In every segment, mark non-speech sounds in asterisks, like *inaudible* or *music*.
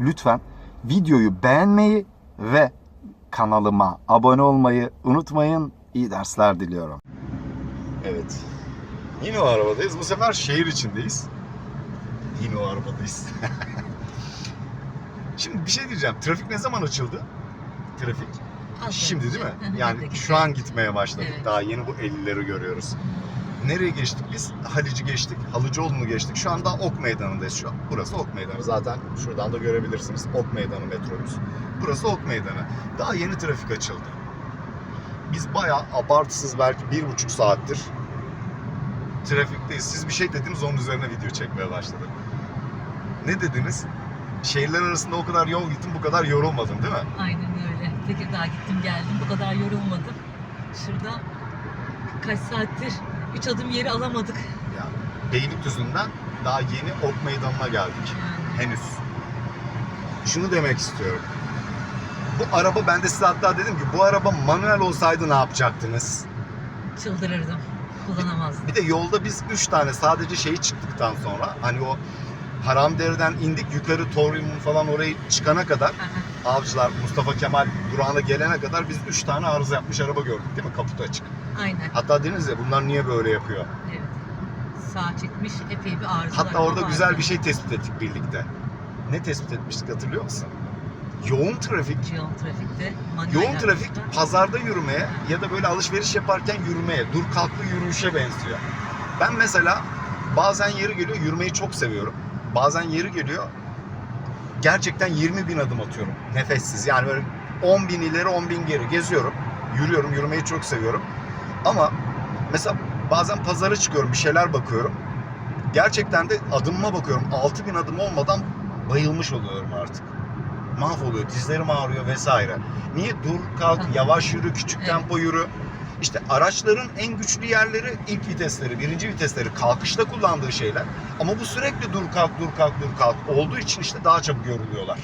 lütfen videoyu beğenmeyi ve kanalıma abone olmayı unutmayın. İyi dersler diliyorum. Evet. Yine o arabadayız. Bu sefer şehir içindeyiz. Yine o arabadayız. *laughs* Şimdi bir şey diyeceğim. Trafik ne zaman açıldı? Trafik. Şimdi değil mi? *laughs* Yani şu an gitmeye başladık. Evet. Daha yeni bu 50'leri görüyoruz. Nereye geçtik biz? Halici geçtik. Halıcıoğlu'nu geçtik. Şu anda Ok Meydanı'ndayız şu an. Burası Ok Meydanı. Zaten şuradan da görebilirsiniz. Ok Meydanı metrobüs. Burası Ok Meydanı. Daha yeni trafik açıldı. Biz bayağı abartısız belki bir buçuk saattir trafikteyiz. Siz bir şey dediniz onun üzerine video çekmeye başladım. Ne dediniz? Şehirler arasında o kadar yol gittim bu kadar yorulmadım değil mi? Aynen öyle. Tekirdağ gittim geldim. Bu kadar yorulmadım. Şurada kaç saattir 3 adım yeri alamadık. Ya Beylikdüzü'nden daha yeni Ok Meydanı'na geldik. Henüz. Şunu demek istiyorum. Bu araba ben de size hatta dedim ki bu araba manuel olsaydı ne yapacaktınız? çıldırırdım. Kullanamazdım. Bir de yolda biz 3 tane sadece şeyi çıktıktan sonra hani o Haramdere'den indik yukarı Torium'un falan orayı çıkana kadar avcılar Mustafa Kemal durağına gelene kadar biz 3 tane arıza yapmış araba gördük değil mi? Kaputu açık. Aynen. Hatta dediniz ya bunlar niye böyle yapıyor? Evet. Sağ çekmiş epey bir arızalar Hatta orada vardı. güzel bir şey tespit ettik birlikte. Ne tespit etmiştik hatırlıyor musun? Yoğun trafik. Yoğun trafikte. Yoğun yapmışlar. trafik pazarda yürümeye ya da böyle alışveriş yaparken yürümeye, dur kalklı yürüyüşe benziyor. Ben mesela bazen yeri geliyor yürümeyi çok seviyorum. Bazen yeri geliyor gerçekten 20 bin adım atıyorum nefessiz. Yani böyle 10 bin ileri 10 bin geri geziyorum. Yürüyorum, yürümeyi çok seviyorum. Ama mesela bazen pazara çıkıyorum, bir şeyler bakıyorum. Gerçekten de adımıma bakıyorum. 6 bin adım olmadan bayılmış oluyorum artık. Mahvoluyor, dizlerim ağrıyor vesaire. Niye? Dur, kalk, yavaş yürü, küçük tempo yürü. İşte araçların en güçlü yerleri ilk vitesleri, birinci vitesleri, kalkışta kullandığı şeyler. Ama bu sürekli dur kalk, dur kalk, dur kalk olduğu için işte daha çabuk yoruluyorlar.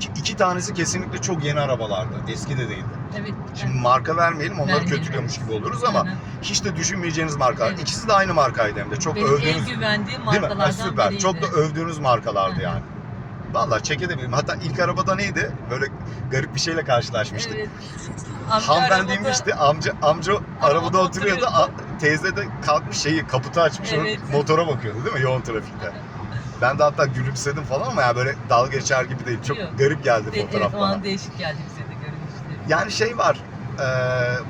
Ki iki tanesi kesinlikle çok yeni arabalardı. Eski de değildi. Evet. Şimdi marka vermeyelim, onları Vermeyelim. kötülüyormuş gibi oluruz ama hı. hiç de düşünmeyeceğiniz markalar. Evet. İkisi de aynı markaydı hem de. Çok Benim övdüğünüz en güvendiğim Değil mi? markalardan Ha, süper. biriydi. Çok da övdüğünüz markalardı hı. yani. Vallahi çekebilirim. Hatta ilk arabada neydi? Böyle garip bir şeyle karşılaşmıştık. Evet. Amca Hanımefendi arabada- inmişti. Amca amca arabada oturuyordu. A- Teyze de kalkmış şeyi kaputu açmış. Evet. Motora bakıyordu değil mi? Yoğun trafikte. Ben de hatta gülümsedim falan ama ya böyle dalga geçer gibi değil. Çok Yok. garip geldi Evet, fotoğraf evet, o bana. an değişik geldi bize de görünüşleri. Yani şey var. eee,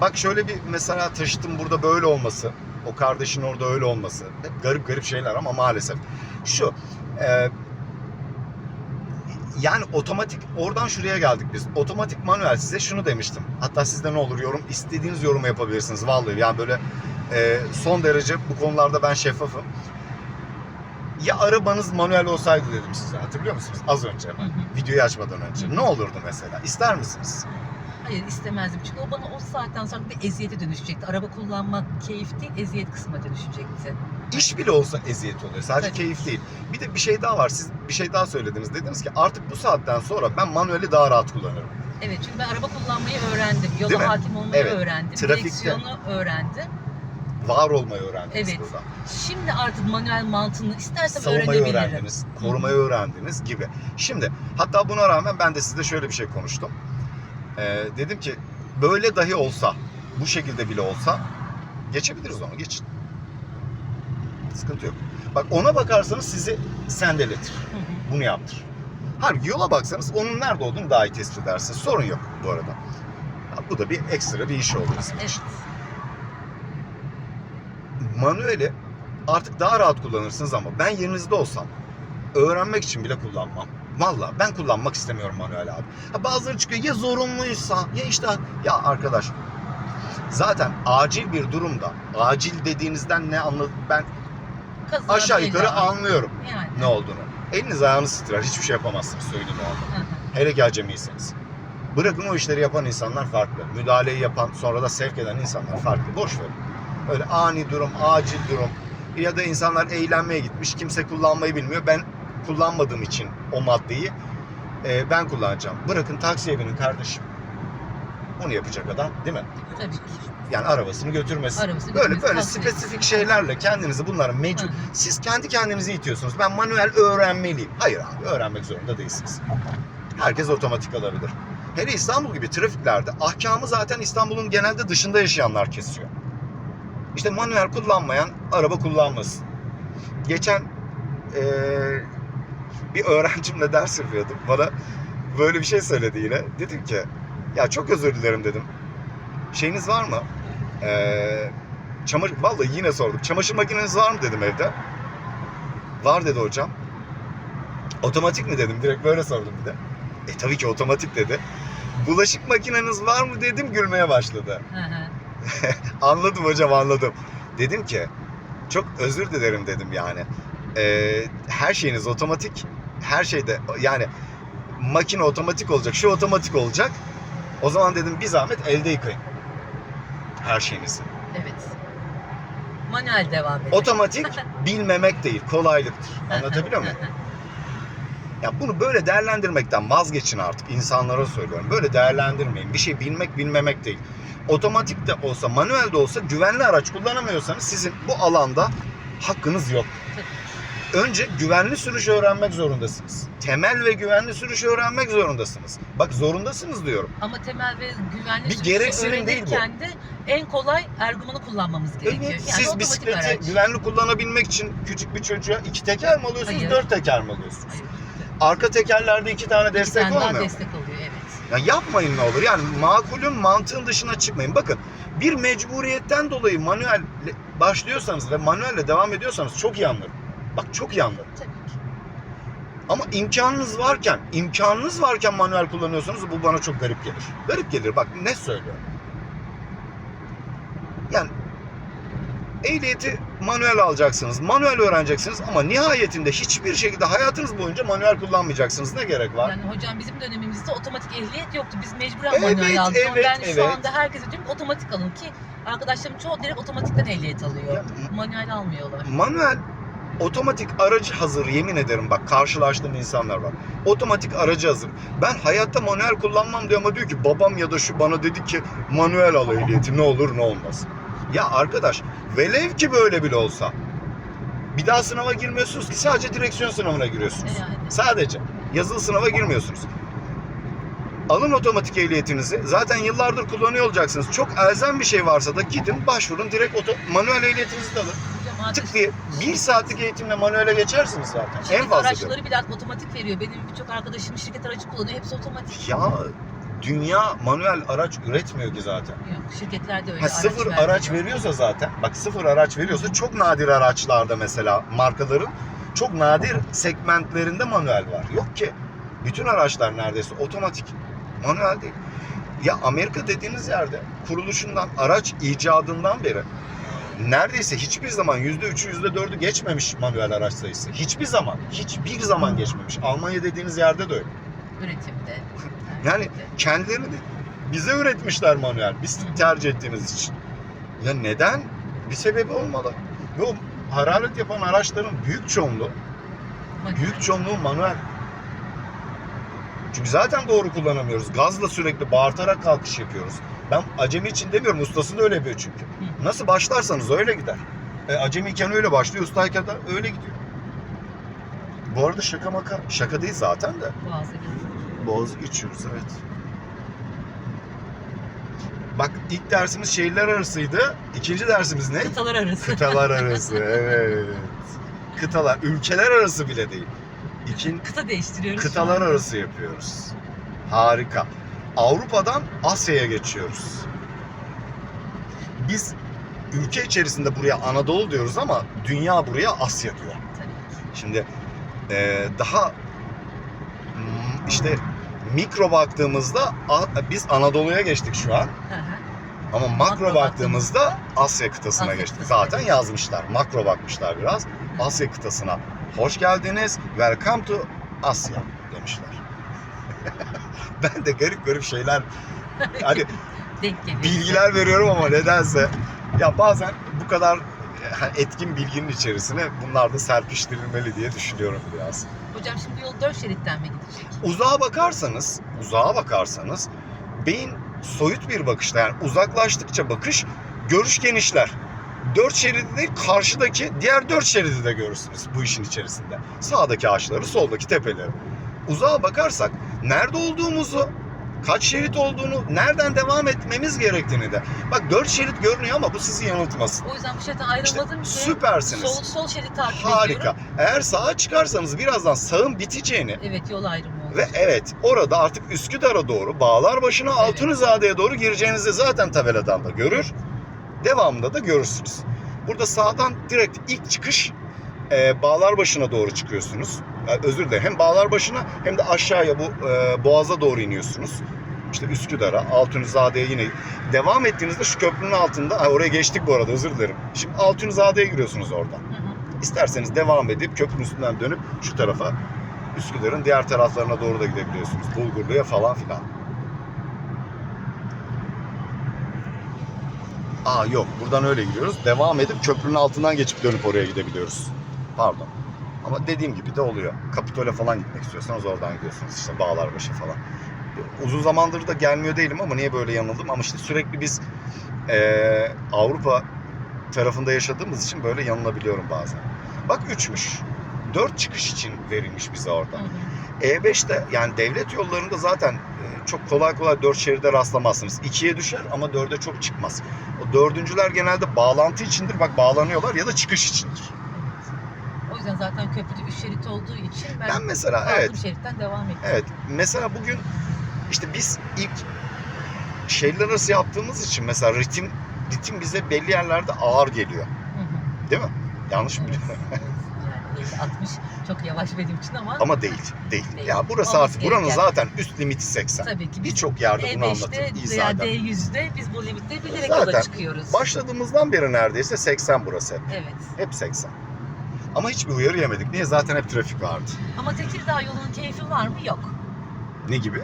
bak şöyle bir mesela taşıtım burada böyle olması. O kardeşin orada öyle olması. Hep garip garip şeyler ama maalesef. Şu. eee, yani otomatik oradan şuraya geldik biz. Otomatik manuel size şunu demiştim. Hatta sizde ne olur yorum istediğiniz yorumu yapabilirsiniz vallahi. Yani böyle eee, son derece bu konularda ben şeffafım. Ya arabanız manuel olsaydı dedim size. Hatırlıyor musunuz? Az önce hı. Videoyu açmadan önce. Ne olurdu mesela? İster misiniz? Hayır istemezdim çünkü o bana o saatten sonra bir eziyete dönüşecekti. Araba kullanmak keyif değil, eziyet kısmına dönüşecekti. İş bile olsa eziyet oluyor. Sadece Tabii. keyif değil. Bir de bir şey daha var. Siz bir şey daha söylediniz. Dediniz ki artık bu saatten sonra ben manueli daha rahat kullanırım. Evet çünkü ben araba kullanmayı öğrendim. Yola hakim olmayı Evet. öğrendim. Trafikte. Direksiyonu öğrendim. Var olmayı öğrendiniz Evet. burada. Şimdi artık manuel mantığını istersem Savunmayı öğrenebilirim. öğrendiniz. Korumayı öğrendiniz gibi. Şimdi hatta buna rağmen ben de sizde şöyle bir şey konuştum. Ee, dedim ki böyle dahi olsa bu şekilde bile olsa geçebiliriz onu geçin. Sıkıntı yok. Bak ona bakarsanız sizi sendeletir. *laughs* Bunu yaptır. Halbuki yola baksanız onun nerede olduğunu daha iyi tespit edersiniz. Sorun yok bu arada. Ya bu da bir ekstra bir iş oldu bizim Evet. için. Manueli artık daha rahat kullanırsınız ama ben yerinizde olsam öğrenmek için bile kullanmam. Valla ben kullanmak istemiyorum manuel abi. Ha bazıları çıkıyor ya zorunluysa ya işte ya arkadaş zaten acil bir durumda acil dediğinizden ne anladım ben Kaza, aşağı yukarı bela. anlıyorum Yani. ne olduğunu. Eliniz ayağınız titrer hiçbir şey yapamazsınız söyleyeyim o anda. Hele ki acemiyseniz. Bırakın o işleri yapan insanlar farklı. Müdahaleyi yapan sonra da sevk eden insanlar farklı. Boş verin. Öyle ani durum, acil durum ya da insanlar eğlenmeye gitmiş. Kimse kullanmayı bilmiyor. Ben kullanmadığım için o maddeyi e, ben kullanacağım. Bırakın taksiye binin kardeşim. Onu yapacak adam değil mi? Tabii ki. Yani arabasını götürmesin. Arabasını Böyle böyle spesifik şeylerle kendinizi bunlara mecbur... Siz kendi kendinizi itiyorsunuz. Ben manuel öğrenmeliyim. Hayır abi öğrenmek zorunda değilsiniz. Herkes otomatik alabilir. Hele İstanbul gibi trafiklerde ahkamı zaten İstanbul'un genelde dışında yaşayanlar kesiyor. İşte manuel kullanmayan araba kullanmasın. Geçen eee, bir öğrencimle ders yapıyordum. Bana böyle bir şey söyledi yine. Dedim ki ya çok özür dilerim dedim. Şeyiniz var mı? Eee çamaşır, vallahi yine sordum. Çamaşır makineniz var mı dedim evde. Var dedi hocam. Otomatik mi dedim. Direkt böyle sordum bir de. E tabii ki otomatik dedi. Bulaşık makineniz var mı dedim gülmeye başladı. *laughs* Anladım hocam anladım. Dedim ki çok özür dilerim dedim yani. Ee, her şeyiniz otomatik. Her şeyde yani makine otomatik olacak. Şu otomatik olacak. O zaman dedim bir zahmet elde yıkayın. Her şeyinizi. Evet. Manuel devam edelim. Otomatik *laughs* bilmemek değil, kolaylıktır. Anlatabiliyor muyum? *laughs* Ya bunu böyle değerlendirmekten vazgeçin artık. İnsanlara söylüyorum. Böyle değerlendirmeyin. Bir şey bilmek bilmemek değil. Otomatik de olsa, manuel de olsa güvenli araç kullanamıyorsanız sizin bu alanda hakkınız yok. Önce güvenli sürüş öğrenmek zorundasınız. Temel ve güvenli sürüş öğrenmek zorundasınız. Bak zorundasınız diyorum. Ama temel ve güvenli Bir sürüşü gereksinim değil bu. öğrenirken de en kolay ergomanı kullanmamız gerekiyor. Evet, Yani siz otomatik bisikleti araç. güvenli kullanabilmek için küçük bir çocuğa iki teker mi alıyorsunuz, Hayır. dört teker mi alıyorsunuz? Hayır. Arka tekerlerde iki tane İki destek tane daha olmuyor mu? destek oluyor evet. Ya yapmayın ne olur. Yani makulün mantığın dışına çıkmayın. Bakın bir mecburiyetten dolayı manuel başlıyorsanız ve manuelle devam ediyorsanız çok iyi anlarım. Bak çok iyi anlarım. Tabii ki. Ama imkanınız varken, imkanınız varken manuel kullanıyorsanız bu bana çok garip gelir. Garip gelir bak ne söylüyorum. Yani ehliyeti manuel alacaksınız, manuel öğreneceksiniz ama nihayetinde hiçbir şekilde hayatınız boyunca manuel kullanmayacaksınız. Ne gerek var? Yani hocam bizim dönemimizde otomatik ehliyet yoktu. Biz mecburen Evet, manuel aldık. Ama evet, ben evet. şu anda herkese diyorum otomatik alın ki arkadaşlarım çoğu direkt otomatikten ehliyet alıyor. Ya, Manuel almıyorlar. Manuel otomatik aracı hazır yemin ederim bak karşılaştığım insanlar var. Otomatik aracı hazır. Ben hayatta manuel kullanmam diyor ama diyor ki babam ya da şu bana dedi ki manuel al ehliyeti ne olur ne olmaz. Ya arkadaş velev ki böyle bile olsa bir daha sınava girmiyorsunuz ki sadece direksiyon sınavına giriyorsunuz. Yani. Sadece yazılı sınava girmiyorsunuz. Alın otomatik ehliyetinizi. Zaten yıllardır kullanıyor olacaksınız. Çok elzem bir şey varsa da gidin başvurun direkt oto manuel ehliyetinizi de alın. Tık diye bir saatlik eğitimle manuele geçersiniz zaten. şirket en fazla diyorum. araçları bile artık otomatik veriyor. Benim birçok arkadaşım şirket aracı kullanıyor. Hepsi otomatik. Ya dünya manuel araç üretmiyor ki zaten. Yok şirketler de öyle Ha, sıfır vermiyor. araç veriyorsa zaten, bak sıfır araç veriyorsa çok nadir araçlarda mesela markaların çok nadir segmentlerinde manuel var. Yok ki. Bütün araçlar neredeyse otomatik. Manuel değil. Ya Amerika dediğiniz yerde kuruluşundan, araç icadından beri neredeyse hiçbir zaman yüzde üçü, yüzde dördü geçmemiş manuel araç sayısı. Hiçbir zaman, hiçbir zaman geçmemiş. Almanya dediğiniz yerde de öyle. Üretimde. *laughs* Yani kendilerini de bize üretmişler manuel. Biz tercih ettiğimiz için. Ya neden? Bir sebebi olmalı. Ve o hararet yapan araçların büyük çoğunluğu, Manuel. büyük çoğunluğu manuel. Çünkü zaten doğru kullanamıyoruz. Gazla sürekli bağırtarak kalkış yapıyoruz. Ben acemi için demiyorum, ustası da öyle yapıyor çünkü. Nasıl başlarsanız öyle gider. E, acemiyken öyle başlıyor, ustayken de öyle gidiyor. Bu arada şaka maka, şaka değil zaten de. Boğaz'a gidiyor. Boğazı geçiyoruz evet. Bak ilk dersimiz şehirler arasıydı. İkinci dersimiz ne? Kıtalar arası. Kıtalar *laughs* arası evet. Kıtalar, ülkeler arası bile değil. İkin Kıta değiştiriyoruz. kıtalar arası yapıyoruz. Harika. Avrupa'dan Asya'ya geçiyoruz. Biz ülke içerisinde buraya Anadolu diyoruz ama dünya buraya Asya diyor. Şimdi e, daha mm, işte mikro baktığımızda biz Anadolu'ya geçtik şu an. Ama makro, Makro baktığımızda Asya kıtasına Asya geçtik. kıtasına Zaten geçtik. yazmışlar. Makro bakmışlar biraz. Asya kıtasına hoş geldiniz. Welcome to Asya demişler. Ben de garip garip şeyler hani *laughs* bilgiler veriyorum ama nedense ya bazen bu kadar etkin bilginin içerisine bunlar da serpiştirilmeli diye düşünüyorum biraz. Hocam şimdi yol dört şeritten mi gidecek? Uzağa bakarsanız, uzağa bakarsanız beyin soyut bir bakışta yani uzaklaştıkça bakış görüş genişler. Dört şeridi değil karşıdaki diğer dört şeridi de görürsünüz bu işin içerisinde. Sağdaki ağaçları, soldaki tepeleri. Uzağa bakarsak nerede olduğumuzu, kaç şerit olduğunu, nereden devam etmemiz gerektiğini de. Bak dört şerit görünüyor ama bu sizi yanıltmasın. O yüzden bu şeritten ayrılmadım ki. Süpersiniz. Sol, sol şerit takip Harika. ediyorum. Eğer sağa çıkarsanız birazdan sağın biteceğini Evet yol ayrımı oldu. ve evet orada artık Üsküdar'a doğru bağlar başına Altunizade'ye doğru gireceğinizi zaten tabeladan da görür. Devamında da görürsünüz. Burada sağdan direkt ilk çıkış e, bağlar başına doğru çıkıyorsunuz. E, özür dilerim. Hem bağlar başına hem de aşağıya bu e, boğaza doğru iniyorsunuz. İşte Üsküdar'a, Altunizade'ye yine devam ettiğinizde şu köprünün altında, ha, oraya geçtik bu arada özür dilerim. Şimdi Altunizade'ye giriyorsunuz oradan. İsterseniz devam edip köprünün üstünden dönüp şu tarafa Üsküdar'ın diğer taraflarına doğru da gidebiliyorsunuz. Bulgurlu'ya falan filan. Aa yok buradan öyle gidiyoruz. Devam edip köprünün altından geçip dönüp oraya gidebiliyoruz. Pardon. Ama dediğim gibi de oluyor. Kapitol'e falan gitmek istiyorsanız oradan gidiyorsunuz. İşte Bağlarbaşı falan. Uzun zamandır da gelmiyor değilim ama niye böyle yanıldım? Ama işte sürekli biz eee, Avrupa tarafında yaşadığımız için böyle yanılabiliyorum bazen. Bak 3'müş. 4 çıkış için verilmiş bize orada. Hı hı. E5'te yani devlet yollarında zaten e, çok kolay kolay 4 şeride rastlamazsınız. 2'ye düşer ama 4'e çok çıkmaz. O dördüncüler genelde bağlantı içindir. Bak bağlanıyorlar ya da çıkış içindir. Yüzden zaten köprüde üç şerit olduğu için ben, Ben mesela evet şeritten devam ettim. evet mesela bugün işte biz ilk şehirler arası yaptığımız için mesela ritim ritim bize belli yerlerde ağır geliyor. Hı hı. Değil mi? Yanlış mı Evet, biliyorum? Yani 60 çok yavaş benim için ama, Ama değil, değil. Değil. Ya burası Olması artık buranın gereken. zaten üst limiti 80. tabii ki Birçok yerde bunu anlatır, E5'te izah veya eder. D100'de biz bu limitte bilerek Zaten yola çıkıyoruz. Başladığımızdan beri neredeyse 80 burası hep. Evet. Hep 80. Ama hiçbir uyarı yemedik. Niye? Zaten hep trafik vardı. Ama Tekirdağ yolunun keyfi var mı? Yok. Ne gibi?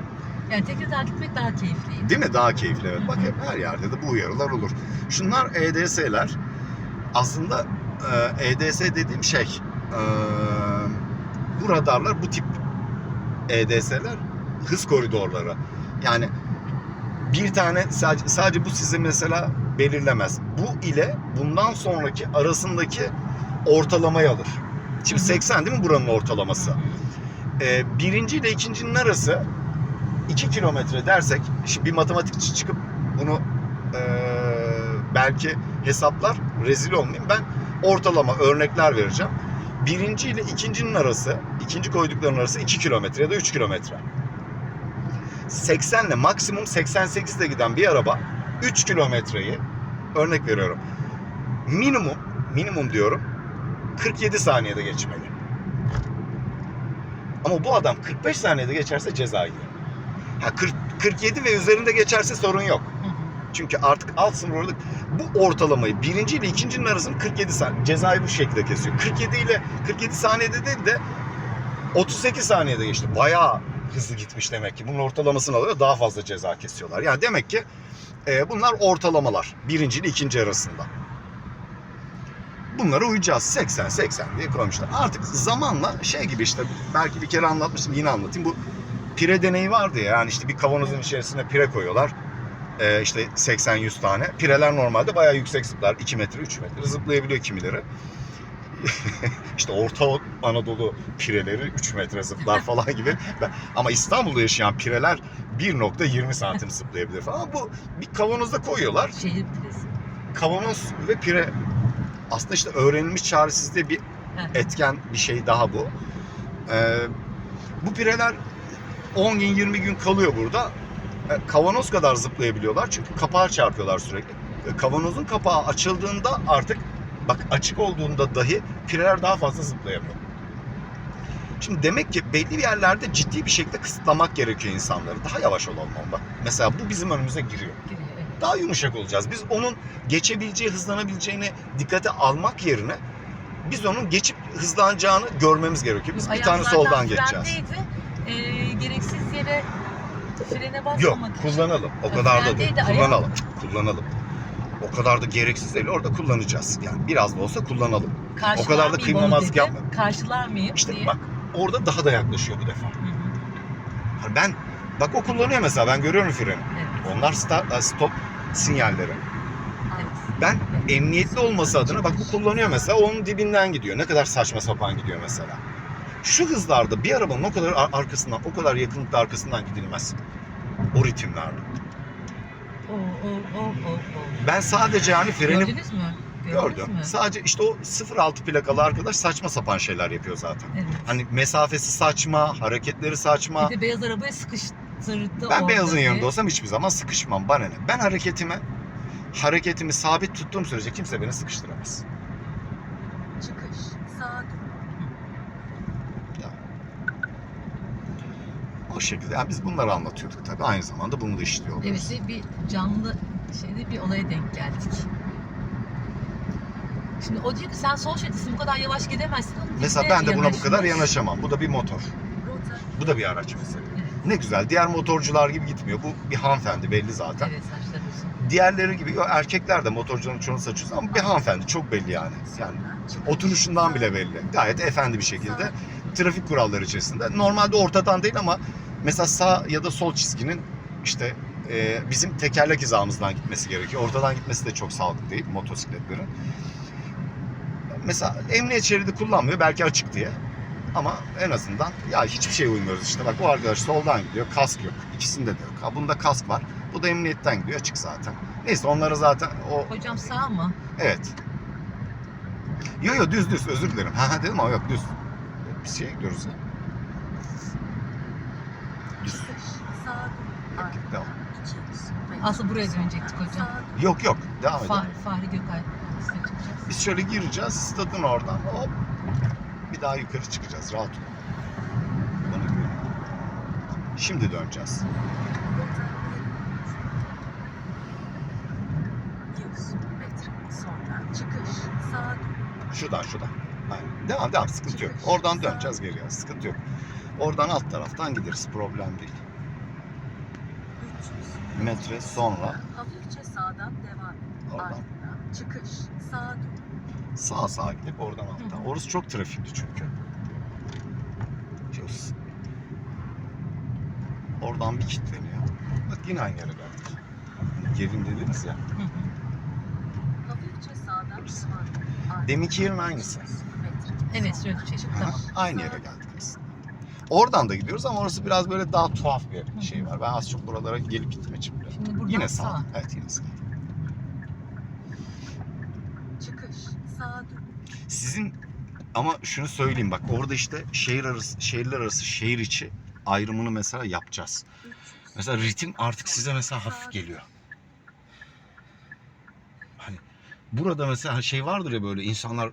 Yani Tekirdağ gitmek daha keyifli. Değil mi? Daha keyifli. Evet. Bak hep her yerde de bu uyarılar olur. Şunlar EDS'ler. Aslında e, EDS dediğim şey e, bu radarlar bu tip EDS'ler hız koridorları. Yani bir tane sadece, sadece bu sizi mesela belirlemez. Bu ile bundan sonraki arasındaki ortalamayı alır. Şimdi Hı hı. 80 değil mi buranın ortalaması? Ee, birinci ile ikincinin arası 2 kilometre dersek, şimdi bir matematikçi çıkıp bunu e, belki hesaplar, rezil olmayayım. Ben ortalama örnekler vereceğim. Birinci ile ikincinin arası, ikinci koyduklarının arası 2 kilometre ya da 3 kilometre. 80 ile maksimum 88 ile giden bir araba 3 kilometreyi örnek veriyorum. Minimum, minimum diyorum 47 saniyede geçmeli. Ama bu adam 45 saniyede geçerse ceza yiyor. Ha 40, 47 ve üzerinde geçerse sorun yok. Çünkü artık alt sınır orada bu ortalamayı birinci ile ikincinin arasını 47 saniye cezayı bu şekilde kesiyor. 47 ile 47 saniyede değil de 38 saniyede geçti. Bayağı hızlı gitmiş demek ki. Bunun ortalamasını alıyor daha fazla ceza kesiyorlar. Yani demek ki e, bunlar ortalamalar birinci ile ikinci arasında. Bunlara uyacağız. 80-80 diye koymuşlar. Artık zamanla şey gibi işte belki bir kere anlatmıştım yine anlatayım. Bu pire deneyi vardı ya yani işte bir kavanozun içerisine pire koyuyorlar. Ee, işte 80-100 tane. Pireler normalde bayağı yüksek zıplar. 2 metre 3 metre zıplayabiliyor kimileri. *laughs* işte Orta Anadolu pireleri 3 metre zıplar falan gibi. Ama İstanbul'da yaşayan pireler 1.20 santim zıplayabilir falan. Bu bir kavanozda koyuyorlar. Şehir piresi. Kavanoz ve pire aslında işte öğrenilmiş çaresizliğe bir etken bir şey daha bu. Ee, bu pireler 10 gün 20 gün kalıyor burada. E, Kavanoz kadar zıplayabiliyorlar çünkü kapağı çarpıyorlar sürekli. E, Kavanozun kapağı açıldığında artık bak açık olduğunda dahi pireler daha fazla zıplayamıyor. Şimdi demek ki belli bir yerlerde ciddi bir şekilde kısıtlamak gerekiyor insanları. Daha yavaş olalım onda. Mesela bu bizim önümüze giriyor Giriyor. Daha yumuşak olacağız. Biz onun geçebileceği, hızlanabileceğini dikkate almak yerine biz onun geçip hızlanacağını görmemiz gerekiyor. Biz bir Ayağım tane zaten soldan geçeceğiz. Ee, gereksiz yere frene basmamak Yok, için. kullanalım. O kadar da değil. Kullanalım. Kullanalım. O kadar da gereksiz değil. Orada kullanacağız. Yani biraz da olsa kullanalım. Karşılar o kadar da kıymamazlık yapma. Karşılar mıyım İşte diye. bak orada daha da yaklaşıyor bu defa. Hı hı. Yani ben Bak o kullanıyor mesela ben görüyorum freni. Evet. Onlar start, e, stop sinyalleri. Evet. Ben emniyetli olması adına bak bu kullanıyor mesela onun dibinden gidiyor. Ne kadar saçma sapan gidiyor mesela. Şu hızlarda bir arabanın o kadar ar- arkasından, o kadar yakınlıkta arkasından gidilmez. O ritimlerde. O, o, o, o, o. Ben sadece yani freni Gördünüz mü? Gördünüz gördüm. mü? Sadece işte o 06 plakalı arkadaş saçma sapan şeyler yapıyor zaten. Evet. Hani mesafesi saçma, hareketleri saçma. Bir de beyaz arabaya sıkıştırdı Ben beyazın yanında olsam hiçbir zaman sıkışmam. Bana ne? Ben hareketime hareketimi sabit tuttuğum sürece kimse beni sıkıştıramaz. Çıkış. Sağa O şekilde. Yani biz bunları anlatıyorduk tabii. Aynı zamanda bunu da işliyor oluyoruz. Evet bir canlı şeyde bir olaya denk geldik. Şimdi o diyor ki sen sol şeritsin bu kadar yavaş gidemezsin. Mesela ben de buna bu kadar yanaşamam. Bu da bir motor. Bu da bir araç mesela. Ne güzel. Diğer motorcular gibi gitmiyor. Bu bir hanımefendi belli zaten. Evet saçları uzun. Diğerleri gibi yo, erkekler de motorcunun çoğunu saçı uzun ama bir hanımefendi çok belli yani. Yani oturuşundan bile belli. Gayet efendi bir şekilde trafik kuralları içerisinde. Normalde ortadan değil ama mesela sağ ya da sol çizginin işte e, bizim tekerlek hizamızdan gitmesi gerekiyor. Ortadan gitmesi de çok sağlıklı değil motosikletlerin. Mesela emniyet şeridi kullanmıyor belki açık diye. Ama en azından ya hiçbir şeye uymuyoruz işte. Bak o arkadaş soldan gidiyor. Kask yok. İkisinde de yok. Ha, bunda kask var. Bu da emniyetten gidiyor. Açık zaten. Neyse onları zaten o Hocam sağ mı? evet. Yo yo düz düz özür dilerim. Ha ha dedim ama yok düz. Bir şey gidiyoruz ya. Düz. Yok, yok, devam. Aslında buraya dönecektik hocam. Yok yok devam edelim. Fahri, Fahri Gökay. Biz şöyle gireceğiz stadın oradan hop bir daha yukarı çıkacağız rahat ol. Bana güvenin. Şimdi döneceğiz. Şuradan şuradan. Aynen. Devam devam sıkıntı yok. Oradan döneceğiz geriye sıkıntı yok. Oradan alt taraftan gideriz problem değil. Metre sonra Hafifçe sağdan devam oradan çıkış. Sağa dön. Sağa sağa gidip oradan alttan. Hı hı. Orası çok trafikli çünkü. Çok Oradan bir kilitleniyor. Bak yine aynı yere geldik. Hani Gerin dediniz ya. Deminki yerin aynısı. 300 metre. Evet şöyle çeşit Aha, tamam. Aynı yere geldik aslında. Oradan da gidiyoruz ama orası biraz böyle daha tuhaf bir şey var. Ben az çok buralara gelip bile. Şimdi buradan Yine sağ. sağ. Evet yine sağ. Çıkış. Sağa dön. Sizin ama şunu söyleyeyim bak orada işte şehir arası şehirler arası şehir içi ayrımını mesela yapacağız. 300. Mesela ritim artık size mesela hafif geliyor. Hani burada mesela şey vardır ya böyle insanlar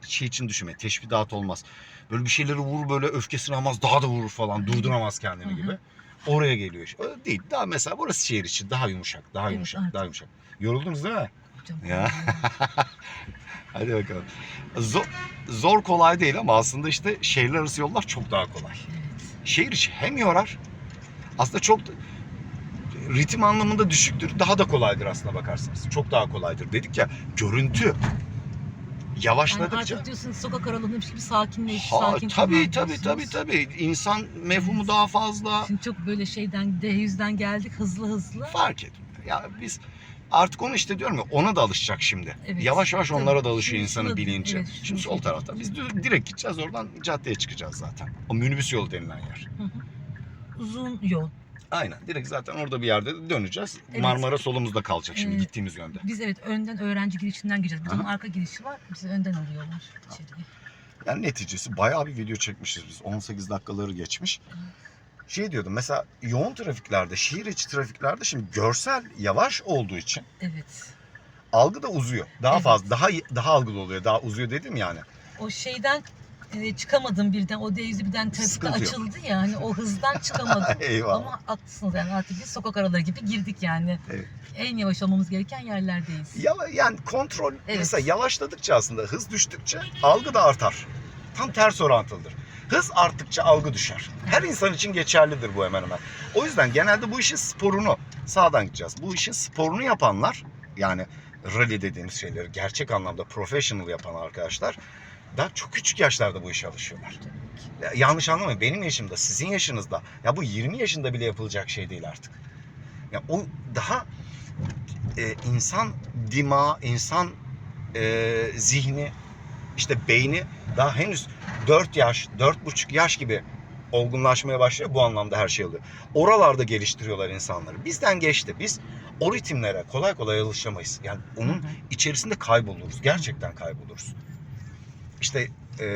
şey için düşünme teşbihat olmaz. Böyle bir şeyleri vurur böyle öfkesini almaz daha da vurur falan durduramaz kendini gibi. Oraya geliyor. Öyle değil. Daha mesela burası şehir içi daha yumuşak, daha yumuşak, daha yumuşak. Yoruldunuz değil mi? Hocam, Ya. *laughs* Hadi bakalım. Zor, zor kolay değil ama aslında işte şehirler arası yollar çok daha kolay. Şehir içi hem yorar aslında çok ritim anlamında düşüktür. Daha da kolaydır aslında bakarsanız. Çok daha kolaydır. Dedik ya görüntü Yani yavaşladıkça artık diyorsun sokak aralığında bir sakinleş, ha, sakin tabii kullan tabii diyorsunuz. tabii tabii insan mefhumu daha fazla Şimdi çok böyle şeyden D100'den geldik hızlı hızlı. fark etmiyor. Ya biz artık onu işte diyorum ya ona da alışacak şimdi. Evet, yavaş yavaş tabii. onlara da alışıyor insanın bilinci. evet, Şimdi sol tarafta biz direkt gideceğiz oradan caddeye çıkacağız zaten. O minibüs yolu denilen yer. Hı hı. Uzun yol. Aynen. Direkt zaten orada bir yerde döneceğiz. Evet. Marmara solumuzda kalacak şimdi Ee, gittiğimiz yönde. Biz evet önden öğrenci girişinden gireceğiz. Aha. arka girişi var. Bizi önden alıyorlar içeriye. Yani neticesi bayağı bir video çekmişiz biz. 18 dakikaları geçmiş. Şey diyordum mesela yoğun trafiklerde, şehir içi trafiklerde şimdi görsel yavaş olduğu için Evet. algı da uzuyor. Daha Evet. fazla, daha daha algılı oluyor. Daha uzuyor dedim yani. O şeyden e, çıkamadım birden. O D100'ü birden trafikte Sıkıntı yok. açıldı ya. Hani o hızdan çıkamadım. *laughs* Eyvallah. Ama haklısınız yani artık biz sokak araları gibi girdik yani. Evet. En yavaş olmamız gereken yerlerdeyiz. Ya, yani kontrol Evet. mesela yavaşladıkça aslında hız düştükçe algı da artar. Tam ters orantılıdır. Hız arttıkça algı düşer. Her insan için geçerlidir bu hemen hemen. O yüzden genelde bu işin sporunu sağdan gideceğiz. Bu işin sporunu yapanlar yani rally dediğimiz şeyleri gerçek anlamda professional yapan arkadaşlar daha çok küçük yaşlarda bu işe alışıyorlar. Ya, yanlış anlamayın benim yaşımda sizin yaşınızda ya bu 20 yaşında bile yapılacak şey değil artık. Ya o daha e, insan dima, insan e, zihni, işte beyni daha henüz 4 yaş, 4,5 yaş gibi olgunlaşmaya başlıyor. Bu anlamda her şey oluyor. Oralarda geliştiriyorlar insanları. Bizden geçti. Biz o ritimlere kolay kolay alışamayız. Yani onun Hı hı. içerisinde kayboluruz. Gerçekten kayboluruz. İşte e,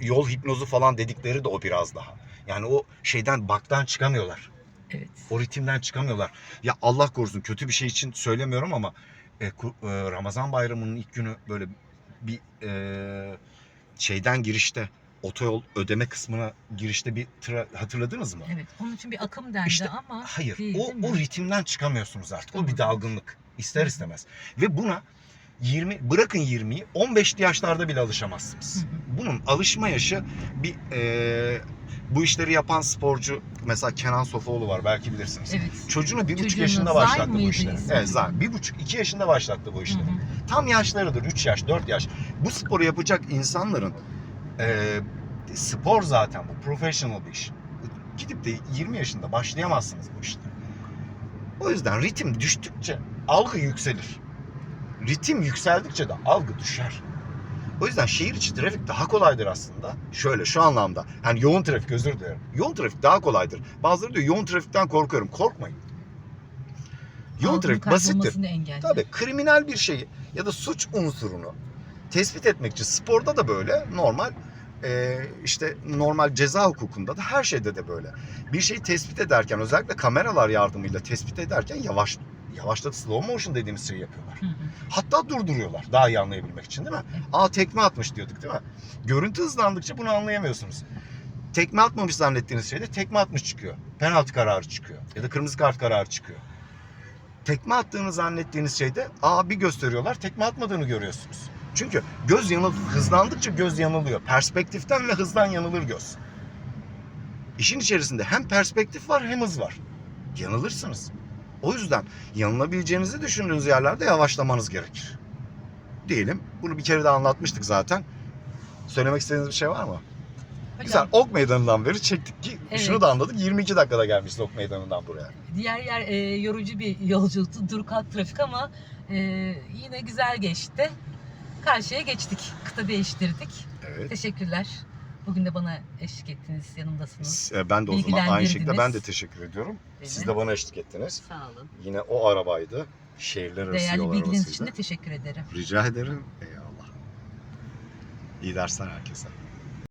yol hipnozu falan dedikleri de o biraz daha. Yani o şeyden baktan çıkamıyorlar. Evet. O ritimden çıkamıyorlar. Ya Allah korusun kötü bir şey için söylemiyorum ama e, e, Ramazan bayramının ilk günü böyle bir e, şeyden girişte otoyol ödeme kısmına girişte bir tra- hatırladınız mı? Evet. Onun için bir akım dendi İşte, ama Hayır. değil, o, değil mi? o ritimden çıkamıyorsunuz artık. O Tamam. bir dalgınlık. ister istemez. Ve buna 20 bırakın 20'yi 15'li yaşlarda bile alışamazsınız. Hı hı. Bunun alışma yaşı bir e, bu işleri yapan sporcu mesela Kenan Sofoğlu var belki bilirsiniz. Evet. Çocuğunu bir buçuk yaşında başlattı bu işleri. ismi? Evet Zay. Bir buçuk, iki yaşında başlattı bu Hı işleri. hı. Tam yaşlarıdır. Üç yaş, dört yaş. Bu sporu yapacak insanların e, spor zaten bu. Professional bir iş. Gidip de 20 yaşında başlayamazsınız bu işte. O yüzden ritim düştükçe algı yükselir. Ritim yükseldikçe de algı düşer. O yüzden şehir içi trafik daha kolaydır aslında. Şöyle şu anlamda. Hani yoğun trafik özür dilerim. Yoğun trafik daha kolaydır. Bazıları diyor yoğun trafikten korkuyorum. Korkmayın. Yoğun Algının trafik basittir. engeller. Tabii kriminal bir şeyi ya da suç unsurunu tespit etmek için sporda da böyle normal e, işte normal ceza hukukunda da her şeyde de böyle. Bir şeyi tespit ederken özellikle kameralar yardımıyla tespit ederken yavaş yavaşlatıp slow motion dediğimiz şeyi yapıyorlar. Hı hı. Hatta durduruyorlar daha iyi anlayabilmek için değil mi? Evet. Aa tekme atmış diyorduk değil mi? Görüntü hızlandıkça bunu anlayamıyorsunuz. Tekme atmamış zannettiğiniz şeyde tekme atmış çıkıyor. Penaltı kararı çıkıyor. Ya da kırmızı kart kararı çıkıyor. Tekme attığını zannettiğiniz şeyde aa bir gösteriyorlar tekme atmadığını görüyorsunuz. Çünkü göz yanıl hızlandıkça göz yanılıyor. Perspektiften ve hızdan yanılır göz. İşin içerisinde hem perspektif var hem hız var. Yanılırsınız. O yüzden yanılabileceğinizi düşündüğünüz yerlerde yavaşlamanız gerekir. Diyelim. Bunu bir kere daha anlatmıştık zaten. Söylemek istediğiniz bir şey var mı? Hocam, Güzel. Ok meydanından beri çektik ki Evet. şunu da anladık. 22 dakikada gelmişiz Ok meydanından buraya. Diğer yer e, yorucu bir yolculuktu. Dur kalk trafik ama e, yine güzel geçti. Karşıya geçtik. Kıta değiştirdik. Evet. Teşekkürler. Bugün de bana eşlik ettiniz, yanımdasınız. E, Ben de o zaman aynı şekilde ben de teşekkür ediyorum. Beni. Siz de bana eşlik ettiniz. Sağ olun. Yine o arabaydı. Şehirler arası Değerli bilginiz için de teşekkür ederim. Rica ederim. Eyvallah. İyi dersler herkese.